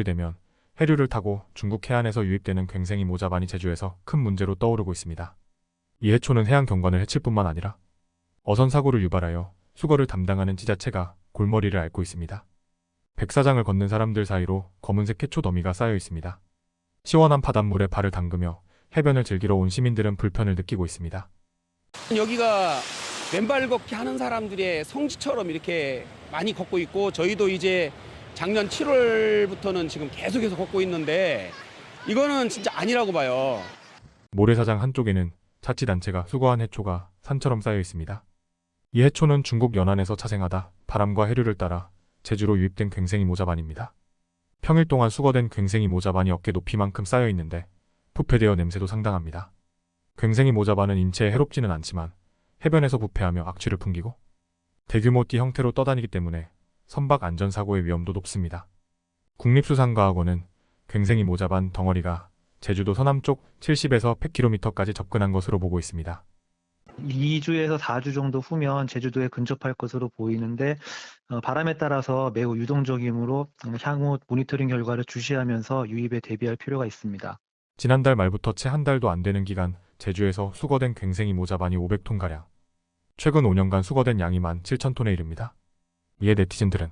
이 되면 해류를 타고 중국 해안에서 유입되는 굉생이 모자반이 제주에서 큰 문제로 떠오르고 있습니다. 이 해초는 해양 경관을 해칠 뿐만 아니라 어선 사고를 유발하여 수거를 담당하는 지자체가 골머리를 앓고 있습니다. 백사장을 걷는 사람들 사이로 검은색 해초 더미가 쌓여 있습니다. 시원한 바닷물에 발을 담그며 해변을 즐기러 온 시민들은 불편을 느끼고 있습니다. 여기가 맨발 걷기 하는 사람들의 성지처럼 이렇게 많이 걷고 있고 저희도 이제 작년 7월부터는 지금 계속해서 걷고 있는데 이거는 진짜 아니라고 봐요. 모래사장 한쪽에는 자치단체가 수거한 해초가 산처럼 쌓여 있습니다. 이 해초는 중국 연안에서 자생하다 바람과 해류를 따라 제주로 유입된 굉생이 모자반입니다. 평일 동안 수거된 굉생이 모자반이 어깨 높이만큼 쌓여 있는데 부패되어 냄새도 상당합니다. 굉생이 모자반은 인체에 해롭지는 않지만 해변에서 부패하며 악취를 풍기고 대규모 띠 형태로 떠다니기 때문에 선박 안전사고의 위험도 높습니다. 국립수산과학원은 굉생이 모자반 덩어리가 제주도 서남쪽 70에서 100km까지 접근한 것으로 보고 있습니다. 2주에서 4주 정도 후면 제주도에 근접할 것으로 보이는데 어, 바람에 따라서 매우 유동적이므로 음, 향후 모니터링 결과를 주시하면서 유입에 대비할 필요가 있습니다. 지난달 말부터 채 한 달도 안 되는 기간 제주에서 수거된 굉생이 모자반이 500톤가량. 최근 5년간 수거된 양이 17,000톤에 이릅니다. 이에 네티즌들은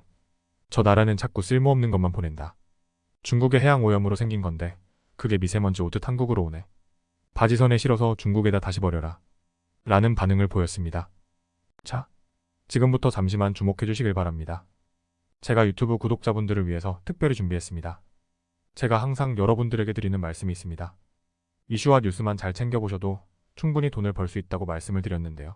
저 나라는 자꾸 쓸모없는 것만 보낸다. 중국의 해양 오염으로 생긴 건데 그게 미세먼지 오듯 한국으로 오네. 바지선에 실어서 중국에다 다시 버려라. 라는 반응을 보였습니다. 자, 지금부터 잠시만 주목해 주시길 바랍니다. 제가 유튜브 구독자분들을 위해서 특별히 준비했습니다. 제가 항상 여러분들에게 드리는 말씀이 있습니다. 이슈와 뉴스만 잘 챙겨보셔도 충분히 돈을 벌 수 있다고 말씀을 드렸는데요.